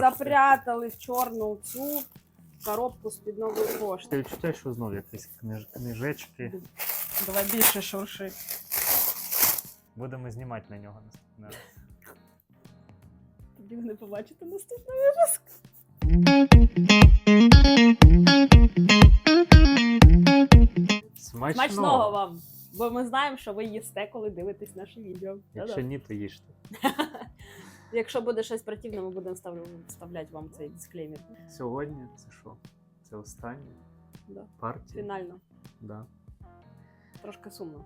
Запрятали в чорну цю коробку з-під нової Таке пошти. відчуття, що знов якісь книж... книжечки. Давай більше шурши. Будемо знімати на нього наступний раз. Тоді ви не побачите наступний випуск. Смачного! Смачного вам! Бо ми знаємо, що ви їсте, коли дивитесь наше відео. Якщо ні, то їжте. Якщо буде щось противне, ми будемо встав- вставляти вам цей дисклеймер. Сьогодні це що? Це останнє Да. партія? Фінально. Да. Трошки сумно.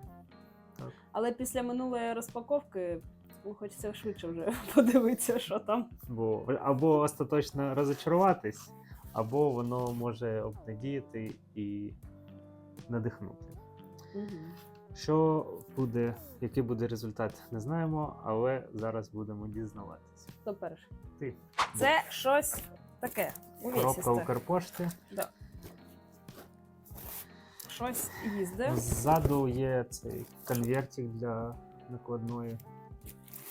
Так. Але після минулої розпаковки ну, хочеться швидше вже подивитися, що там. Бо або остаточно розочаруватись, або воно може обнадіяти і надихнути. Що буде, який буде результат, не знаємо, але зараз будемо дізнаватися. Хто перший? Ти Це щось таке. коробка Укрпошти. Да. Щось їздить. Ззаду є цей конвертик для накладної,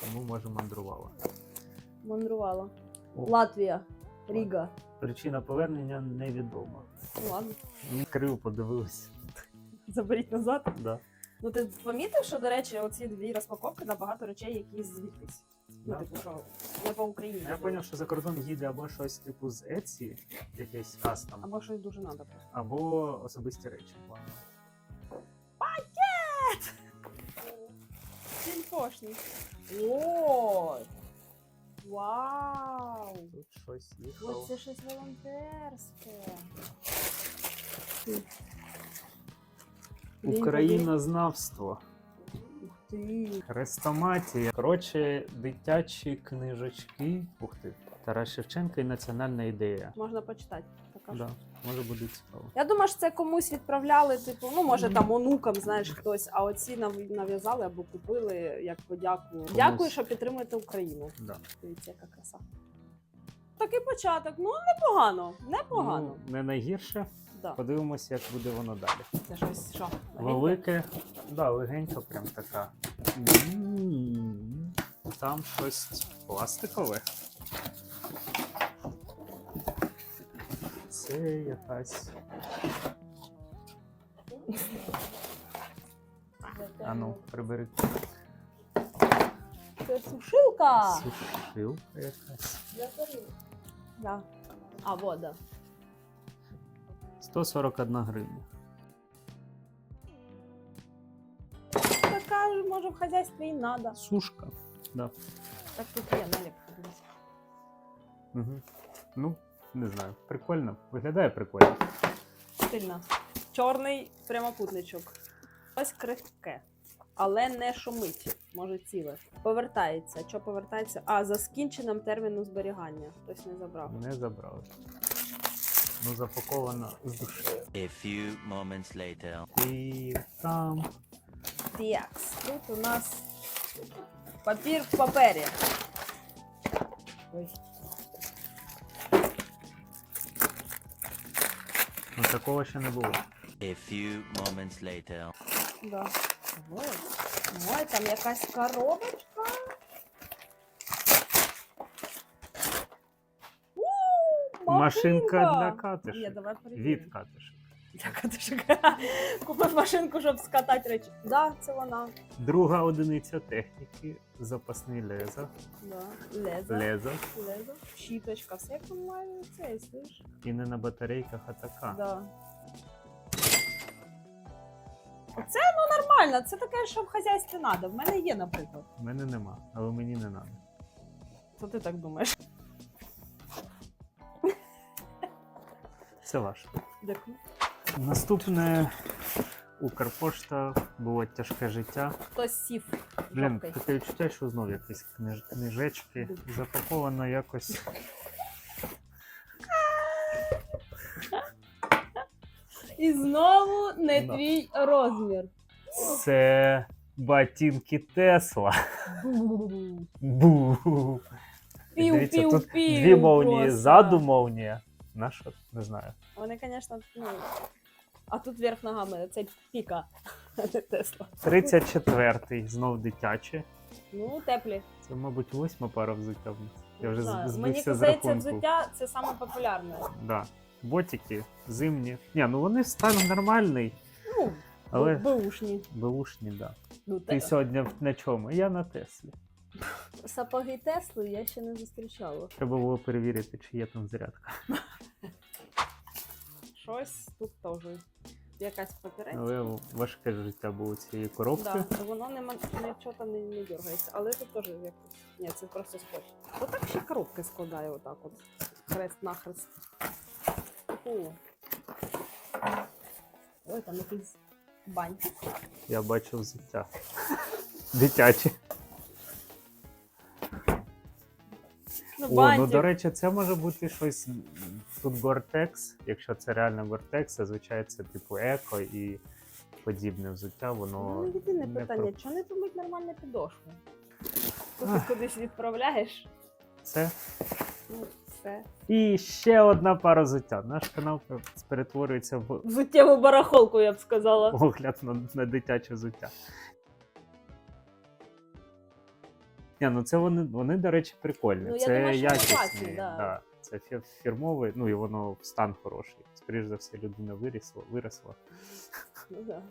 тому може мандрувала. Мандрувала. О. Латвія. Ріга. Причина повернення невідома. Ладно, Криво подивилися. заберіть назад. Да. Ну ти помітив, що, до речі, оці дві розпаковки на багато речей, які звідтись. Ну, Да. типу, що не по Україні. Я зрозумів, що за кордон їде або щось типу з Etsy, якийсь кастом, Або щось дуже треба просто. або особисті речі. Сільпошний. Ой! Вау! Тут щось їхало. Ось це щось волонтерське. Українознавство. Ух ти! Хрестоматія. Коротше, дитячі книжечки. Ух ти. Тарас Шевченко і національна ідея. Можна почитати. Така Да, може буде цікаво. Я думаю, що це комусь відправляли, типу, ну може там онукам, знаєш, хтось, а оці нав- нав'язали або купили як подяку. Дякую, що підтримуєте Україну. Да. Дивіться, яка краса. Такий початок. Ну, непогано. Непогано. Ну, не найгірше. Да. Подивимося, як буде воно далі. Це щось що? Велике, да, легенька, прям така. М, Там щось пластикове. Це якась. Ану, прибери Це сушилка. сушилка якась. Да. А, вода. 141 гривня. Така ж, може, в хазяйстві і надо. Сушка. Да. Так тут є наліпка. Угу. Ну, не знаю. Прикольно. Виглядає прикольно. Стильно. Чорний прямокутничок. Ось крихке. Але не шумить, може ціле. Повертається. Що повертається? А, за скінченим терміном зберігання. Хтось не забрав. Не забрали. Ну, запаковано з душею. A few moments later. І там Текс. Тут у нас папір в папері. Ой. ну, такого ще не було. A few moments later. Да. Ой. Ой, там якась коробочка. Машинка для катишок. Ні, давай перевіримо. Від катишок. Для катишок. Купив машинку, щоб скатати речі. Да, це вона. Друга одиниця техніки. Запасний лезо. Да. Лезо. Лезо. Лезо. Щіточка. Все як нормально це, слиш? І не на батарейках, а така. Да. Оце ну нормально, це таке, що в хазяйстві треба. В мене є, наприклад. У мене нема, але мені не треба. То ти так думаєш. Це ваше. Дякую. Наступне Укрпошта було тяжке життя. Хтось сів. Блін, жовтий. таке відчуття, що знов якісь книж... книжечки запаковано якось. І знову не Да. твій розмір. Це ботинки Тесла. Бу. Бу. Пів, Дивіться, пів, тут пів дві молнії просто. ззаду молнія. Наша, не знаю. Вони, звісно, ну. А тут верх ногами, це піка, а не Тесла. 34-й, знов дитяче. Ну, теплі. Це, мабуть, восьма пара взуття в нас. Я вже Не знаю. з- Мені збився здається, рахунку. взуття це саме популярне. Да. Ботики, зимні. Ні, ну вони стан нормальний, Ну, але беушні. беушні, да. Ну, Ти те- сьогодні на чому? Я на Теслі. Сапоги Тесли я ще не зустрічала. Треба було перевірити, чи є там зарядка. Щось тут теж. Якась папірець. Але важке життя було цієї коробки. Да, воно не нічого там не, не дергається. Але тут теж якось. Ні, це просто скотч. Отак ще коробки складаю отак от. Хрест нахрест. О. Ой, там якийсь бантик. Я бачив взуття. Дитячі. Ну, О, ну до речі, це може бути щось. Тут Gore-Tex. Якщо це реально Gore-Tex, зазвичай це типу еко і подібне взуття, Ну, воно. єдине не питання, про- чого не помить нормальну підошву? Коли ти кудись відправляєш, Це. ну все. І ще одна пара взуття. Наш канал перетворюється в Взуттєву барахолку, я б сказала. огляд на, на дитяче взуття. Ні, ну це вони, вони, до речі, прикольні. Ну, я це думаю, що якісні. класні, да. Да. Це фі- фірмовий, ну і воно стан хороший. Скоріше за все, людина вирісла, виросла. Ну, да.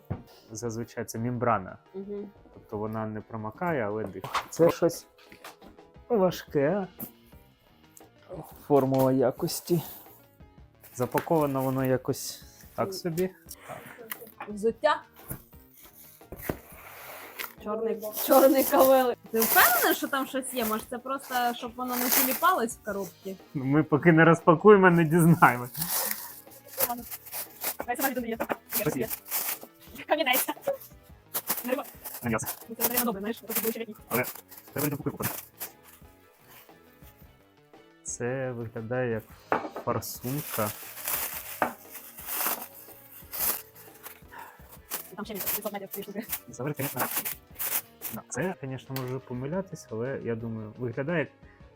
Зазвичай це мембрана. Угу. Тобто вона не промакає, але дихає. Це щось важке. Формула якості. Запаковано воно якось так собі. Взуття. Чорний, чорний кавелик. Ти впевнена, що там щось є? Може, це просто, щоб воно не тіліпалось в коробці? Ну, Ми поки не розпакуємо, не. Камінець. Це дерево добре, знаєш. Треба йти. Це виглядає як форсунка. Там ще місяць, 500 метрів, дві штуки. Завжди, звісно. Це, звісно, можу помилятися, але я думаю, виглядає як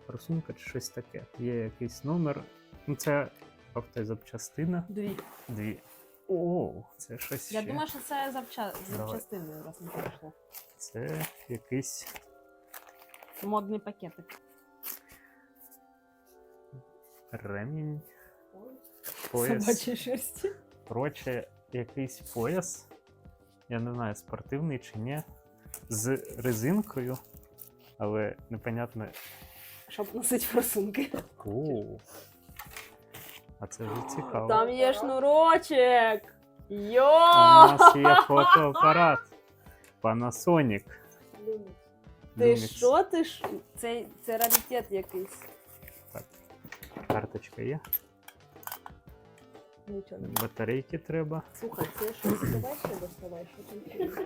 форсунка чи щось таке. Є якийсь номер. Ну, це автозапчастина. Дві. Дві. О, це щось. Я ще. думаю, що це запча... Давай. запчастиною, раз не пройшло. Це якийсь Модний пакетик. ремінь. Пояс. Собачої шерсті. Коротше, якийсь пояс. Я не знаю, спортивний чи ні. З резинкою. Але непонятно. Щоб носити форсунки. О, а це вже цікаво. Там є шнурочок. Йо! У нас є фотоапарат. Panasonic. Ти Lumix. що ти ж? Це, це раритет якийсь. Так. Карточка є. Нічого. Батарейки треба. Слухай, це щось давай ще доставай, що там?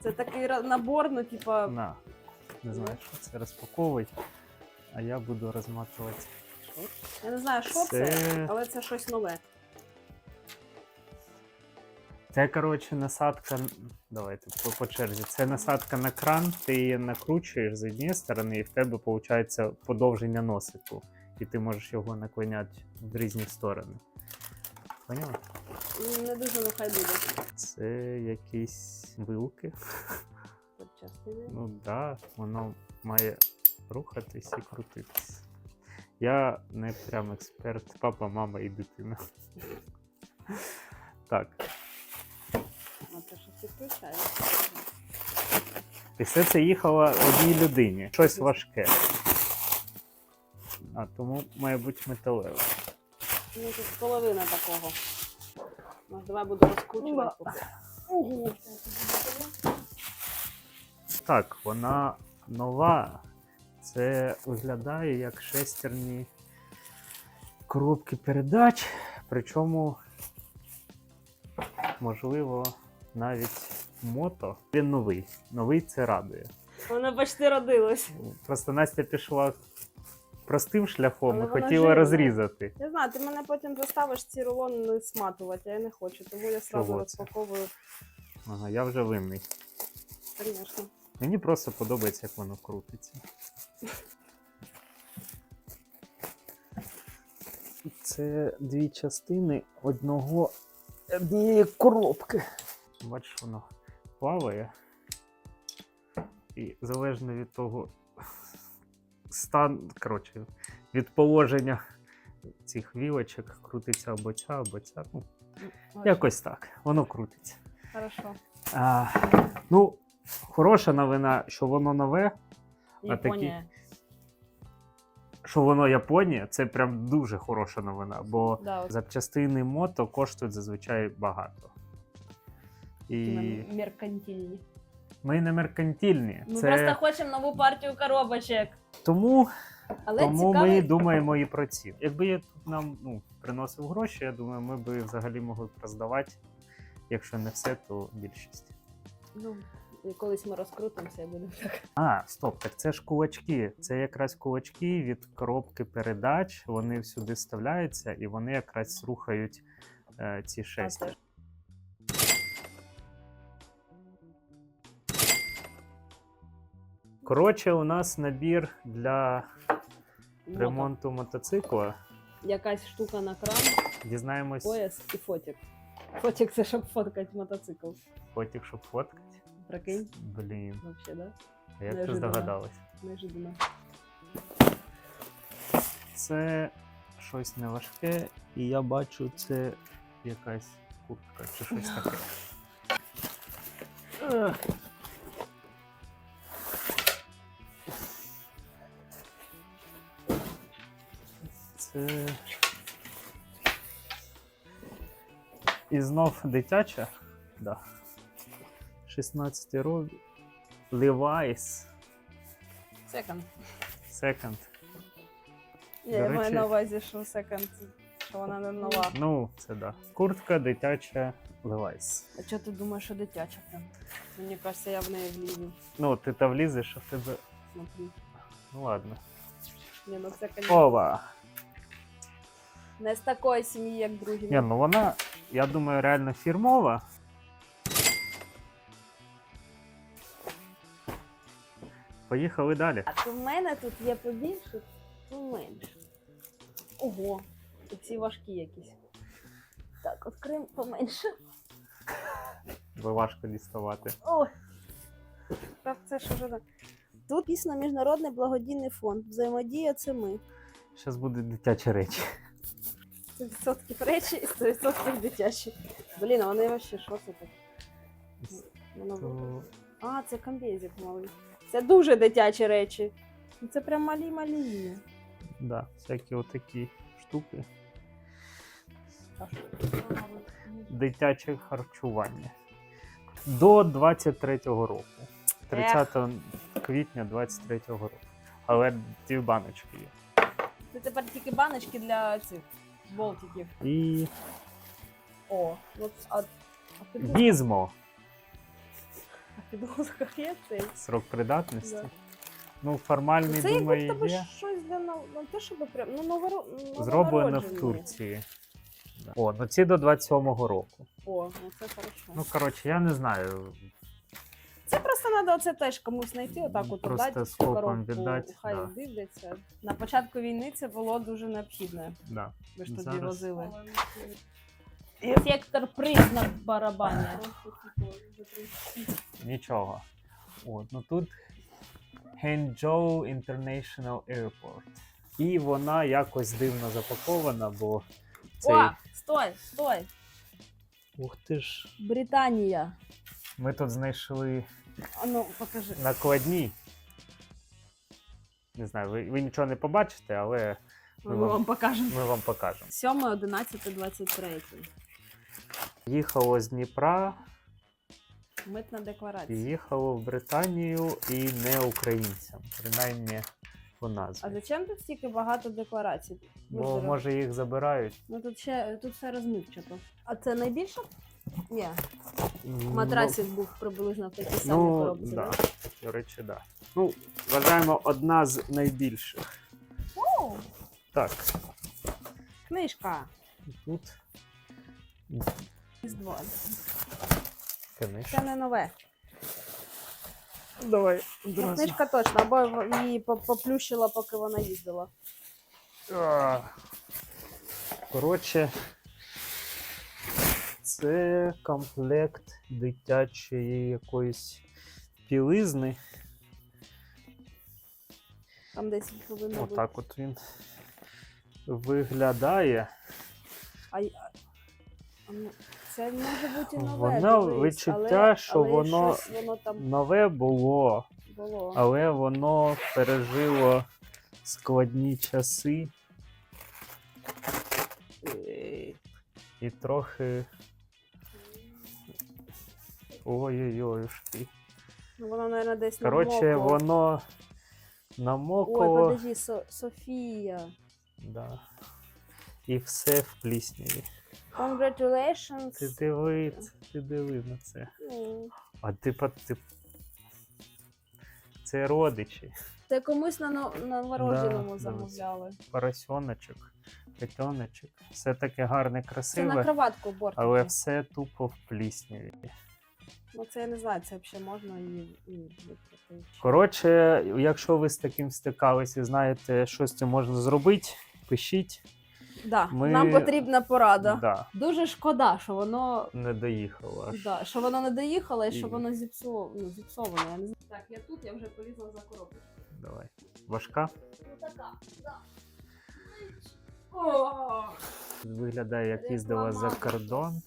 Це такий набор, ну типа. На. Не знаю, що це розпаковуй. А я буду розматувати. Я не знаю, що це, Це- але це щось нове. Це, коротше, насадка. Давайте по, по черзі. Це насадка на кран, ти її накручуєш з однієї сторони, і в тебе виходить подовження носику. І ти можеш його наклоняти в різні сторони. Поняла? Ну, Не дуже ну хай буде. Це якісь вилки. Запчастини. Ну так, да, воно має рухатись і крутитись. Я не прям експерт, папа, мама і дитина. Так, А це щось відключає. і все це їхало одній людині. Щось важке. А тому має бути металеве. Ну тут половина такого. Може, давай буду розкручувати. Так, вона нова. Це виглядає як шестерні коробки передач. Причому, можливо, навіть мото. Він новий. Новий це радує. Вона почти родилась. Просто Настя пішла простим шляхом Але і хотіла жирна. розрізати. Я знаю, ти мене потім заставиш ці рулони сматувати, а я не хочу, тому я Чого це? розпаковую. Ага, я вже винний. Звісно. Мені просто подобається, як воно крутиться. Це дві частини одного однієї коробки. Бачиш, воно плаває. І залежно від того, стан, коротше, від положення цих вілочок крутиться або ця, або ця. Ну, якось так. Воно крутиться. Хорошо. А, ну, хороша новина, що воно нове, А такі- Японія. що воно Японія, це прям дуже хороша новина, бо Да, от запчастини мото коштують зазвичай багато. І іменно меркантильні. ми не меркантильні. Ми це... просто хочемо нову партію коробочок. Тому, Але тому цікавий... ми думаємо і про ці. Якби я тут нам ну, приносив гроші, я думаю, ми б взагалі могли роздавати. Якщо не все, то більшість. Ну, колись ми розкрутимося і будемо так. А, стоп, так це ж кулачки. Це якраз кулачки від коробки передач. Вони всюди вставляються і вони якраз рухають е, ці шесті. Коротше, у нас набір для Мото. ремонту мотоцикла. Якась штука на кран, Дізнаємось пояс і фотик. Фотик це щоб фоткати мотоцикл. потік, щоб фоткати. Прикинь, Блін, вообще, да? а як ти Неожиданно. здогадалась? Неожиданно. Це щось неважке, і я бачу, це якась куртка чи щось таке. Ех. Це. І знов дитяча. Да. 16 років. Levi's Секонд. Second. До я маю речі- на увазі, що секонд, що вона не нова. Ну, це да. Куртка дитяча Levi's. А чого ти думаєш, що дитяча прям? Мені кажеться, я в неї влізу. Ну, ти та влізеш, а в тебе. Смотри. Ну ладно. Ні, ну це, конечно, Ова! Не з такої сім'ї, як другі. Ні, ну вона, я думаю, реально фірмова. Поїхали далі. А то в мене тут є побільше, то менше. Ого, і ці важкі якісь. Так, відкриємо поменше. Бо важко діставати. Ой. Так, це ж уже так. Тут пісня Міжнародний благодійний фонд. Взаємодія це ми. Зараз будуть дитячі речі. 100% речі і 100% дитячі. Блін, а вони вообще що це таке? Воно... А, це комбезик малий. Це дуже дитячі речі. Ну, Це прям малі-малі. Да, всякі отакі штуки. Дитяче харчування. До 23-го року. 30 квітня 23-го року. Але дві баночки є. Це тепер тільки баночки для цих болтиків. І О, от, а, а під гізмо. а підгузках є цей. Срок придатності. Да. Ну, формальний, Це як думаю, будто би є. щось для нов... ну, те, щоб прям, ну, новоро... Зроблено в. Турції. Да. О, ну ці до 27-го року. О, ну це хорошо. Ну, коротше, я не знаю. Це просто треба оце теж комусь знайти, отак от Просто отдати, цю скопом коробку, віддати, хай да. дивляться. На початку війни це було дуже необхідне. Да. Ви ж тоді Зараз- возили. Сектор приз на барабані. Нічого. От, ну тут Hangzhou International Airport. І вона якось дивно запакована, бо цей. О, стой, стой! Ух ти ж. Британія. Ми тут знайшли А ну, покажи. накладні. Не знаю, ви, ви нічого не побачите, але Ми вам- вам покажемо. ми вам покажемо. 7, 11, 23. Їхало з Дніпра Митна і декларація. їхало в Британію і не українцям, принаймні по А назві. зачем тут стільки багато декларацій? Бо Дуже може їх забирають. Ну тут ще тут все розмивчато. А це найбільше? Ні. Ну, Матрасів був приблизно в такій самій Ну, коробці. да. да? До речі, да. Ну, вважаємо, одна з найбільших. О, Так, книжка. тут Із два. книжка. Це не нове. Давай Ну, одразу. книжка точно, або її по- поплющила, поки вона їздила. А. Коротше, це комплект дитячої якоїсь білизни. Там десь повинно бути. Отак от він виглядає. А, а, ну, це може бути і нове. Воно дивись, відчуття, але, що але воно щось воно там Нове було, було. але воно пережило складні часи і, і трохи. Ой-ой-ой. Ну, воно, мабуть, десь Коротше, намокло. воно Ой, подожди, Со- Софія. Да. І все в плісняві. Congratulations. Ти диви, ти диви на це. М. А ти ти. Це родичі. Це комусь на но- на новорожденому Да, замовляли. Поросеночок, котеночок. Все таке гарне, красиве. Це на кроватку бортики. але все тупо в плісняві. Ну це я не знаю, це взагалі можна і, і викрити. Коротше, якщо ви з таким стикались і знаєте, що з цим можна зробити, пишіть. Да, Ми- Нам потрібна порада. Да, Дуже шкода, що воно не доїхало аж. Да, що воно не доїхало і що І- воно зіпсовано, ну, зіпсовано. Я не знаю. Так, я тут, я вже полізла за коробочку. Давай. Важка. Ну така, да. О, Виглядає, як їздила за кордон.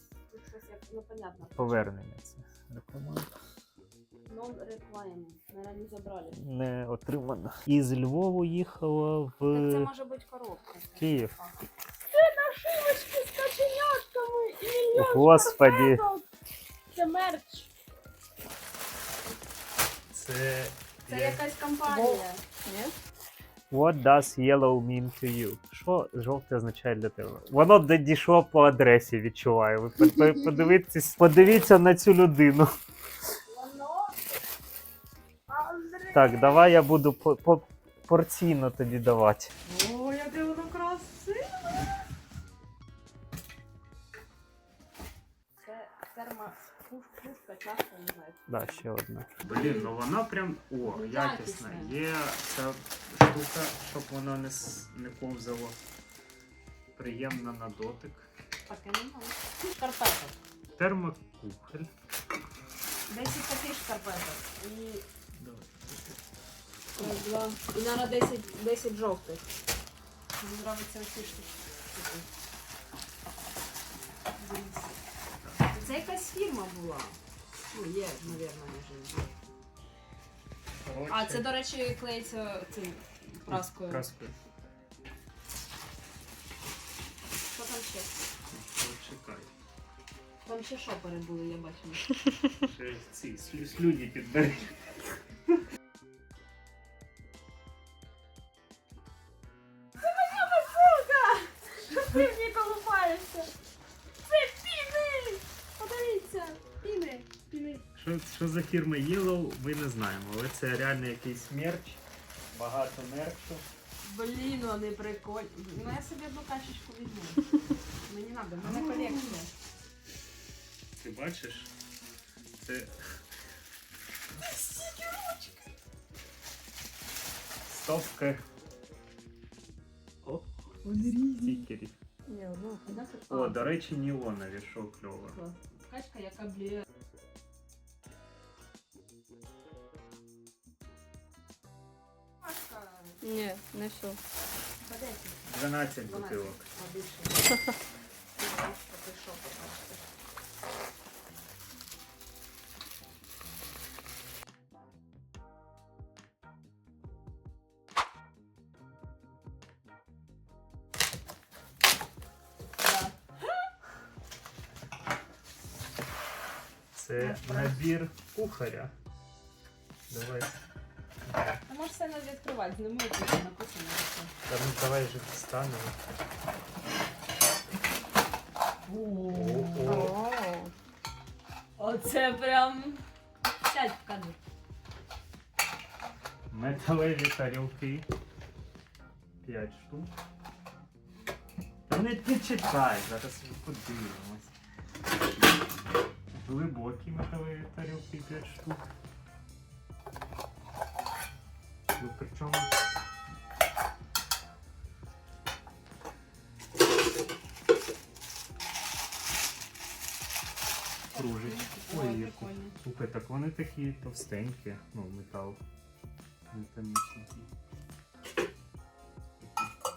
щось як непонятно. Повернення це. Реклама. Non. Наверное, не забрали. Не отримано. Із Львову їхала в Так це може бути коробка. Київ. Це нашивочки з каченятками і мільйон Господі. шкарпеток. Це мерч. Це. Це якась компанія. Ні? What does yellow mean to you? Що жовте означає для тебе? Воно дійшло по адресі, відчуваю. Ви по- по- подивіться, подивіться на цю людину. Так, давай я буду по, по, порційно тоді давати. Да, ще одна. Блін, ну вона прям о, Ну, якісна. Є ця штука, щоб воно не, с- не ковзало. Приємна на дотик. Немає. Шкарпеток. Термокухоль. 10 таких шкарпеток. І, Давай. раз, два. І, наверное, 10, 10 жовтих. Мені подобаються оці штуки. Це якась фірма була. Ну, є, мабуть, вже є. А, це, до речі, клеїться цим праскою. Праскою. Що там ще? Чекай. Там ще шопери були, я бачила. Ще ці слю- слюні підбери. За Yellow, ми не знаємо, але це реально якийсь мерч. Багато мерчу. Блін, вони прикольні. Ну я собі одну качечку візьму. Мені треба, в мене колекція. Ти бачиш? Це. Стопка О, вони різні. стікерів. Ні, одну. О, до речі, неонові, що кльово. Качка, яка блює. Ні, не 10. 12 12. бутилок. Що. Це набір кухаря. Давай. Можеш це не відкривати, зніму, як тут написано. Та ну давай же встанемо. Ого. О, Оце прям. Сядь в кадр. Металеві тарілки. 5 штук. Та не ти читай, зараз подивимось. Глибокі металеві тарілки 5 штук. Ну, причому. Кружить. Ой. Слухай, так вони такі товстенькі, ну, метал. Металічний.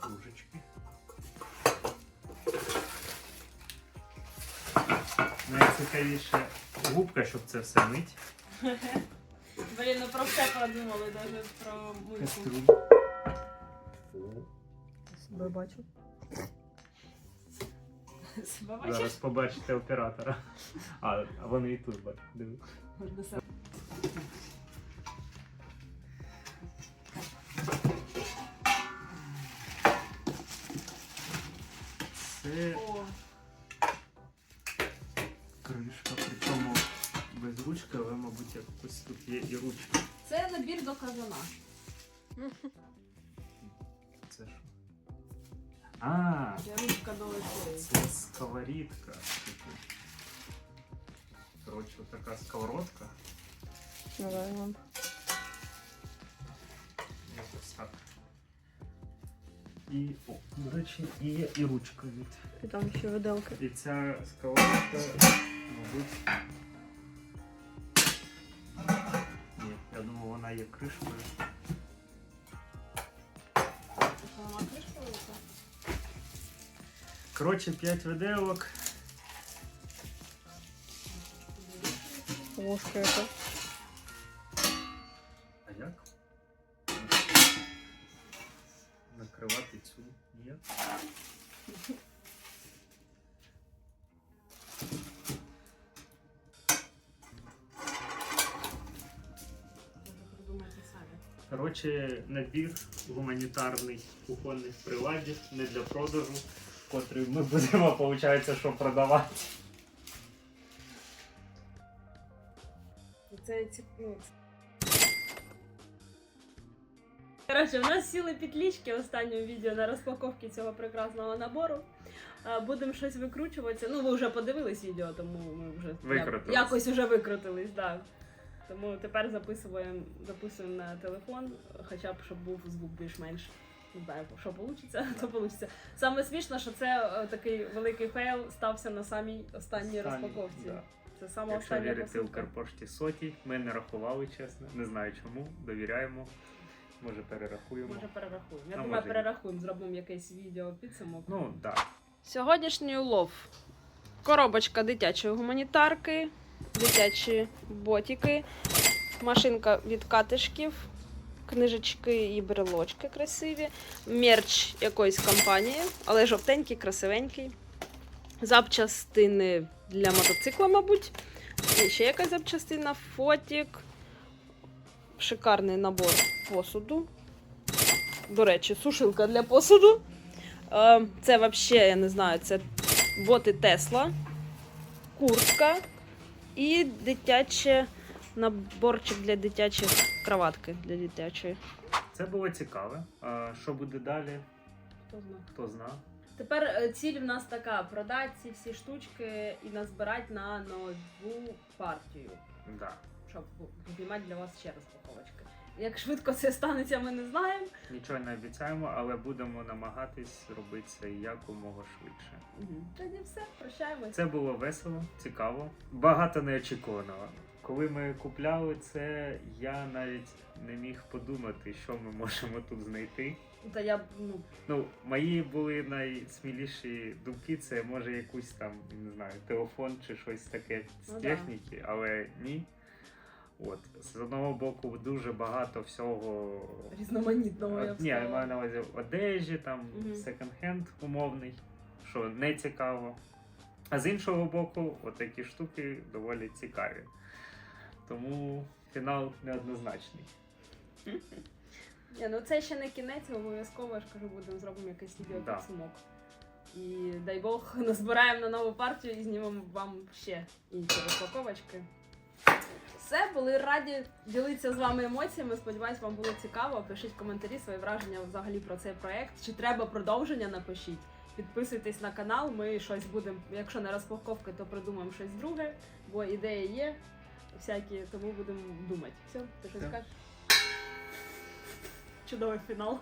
Кружечки. Найцікавіше губка, щоб це все мить. Блін, ну про все подумали, навіть про мульку. Себе бачу. Себе бачиш? Зараз побачите оператора. А, а вони і тут бачать. Диви. Можна себе. Це казана. Це що? А, Де ручка до лицею. це сковорідка. Типу. Коротше, така сковородка. Давай вам. Якось так. І, о, до речі, і є і ручка від. І там ще виделка. І ця сковородка, мабуть. є кришкою. Що, вона кришка велика? Коротше, 5 виделок. Ложка яка. Коротше, набір гуманітарний кухонних приладів не для продажу, котрий ми будемо, виходить, що продавати. Це ну, Коротше, у нас сіли петлічки в останньому відео на розпаковці цього прекрасного набору. Будемо щось викручуватися. Ну, ви вже подивились відео, тому ми вже якось вже викрутились, так. Тому тепер записуємо, записуємо на телефон, хоча б щоб був звук більш-менш. Не знаю, що вийде, то вийде. Саме смішно, що це е, такий великий фейл стався на самій останній розпаковці. Да. Це саме Якщо остання вірити посилка. Укрпошті соті, ми не рахували, чесно. Не знаю чому. Довіряємо. Може перерахуємо. Може перерахуємо. Я А думаю, може ні. перерахуємо, зробимо якийсь відео підсумок. Ну, так. Сьогоднішній улов. Коробочка дитячої гуманітарки, дитячі ботики, машинка від катишків, книжечки і брелочки красиві, мерч якоїсь компанії, але жовтенький, красивенький. Запчастини для мотоцикла, мабуть. І ще якась запчастина, фотік. Шикарний набор посуду. До речі, сушилка для посуду. Е, Це взагалі, я не знаю, це боти Тесла, куртка і дитяче наборчик для дитячих кроватки для дитячої. Це було цікаве. А що буде далі, Хто знає. хто зна. Тепер е, ціль в нас така: продати ці всі штучки і назбирати на нову партію, Да. щоб піднімати для вас ще розпаковочки. Як швидко це станеться, ми не знаємо. Нічого не обіцяємо, але будемо намагатись робити це якомога швидше. Тоді все, прощаємось. Це було весело, цікаво, багато неочікуваного. Коли ми купляли це, я навіть не міг подумати, що ми можемо тут знайти. Та я ну, Ну, мої були найсміліші думки, це може якусь там, не знаю, телефон чи щось таке з Ну да. техніки, але ні. От, з одного боку, дуже багато всього. різноманітного я б Ні, я маю на увазі одежі, там Мгм. секонд-хенд умовний, що не цікаво. А з іншого боку, отакі штуки доволі цікаві. Тому фінал неоднозначний. Ні, ну це ще не кінець, обов'язково я ж кажу, будемо зробимо якийсь відео Да. підсумок. І дай Бог назбираємо на нову партію і знімемо вам ще інші розпаковочки. Все, були раді ділитися з вами емоціями. Сподіваюсь, вам було цікаво. Пишіть коментарі, свої враження взагалі про цей проект. Чи треба продовження, напишіть. Підписуйтесь на канал, ми щось будемо, якщо не розпаковки, то придумаємо щось друге, бо ідеї є всякі, тому будемо думати. Все, ти щось скажеш? Чудовий фінал.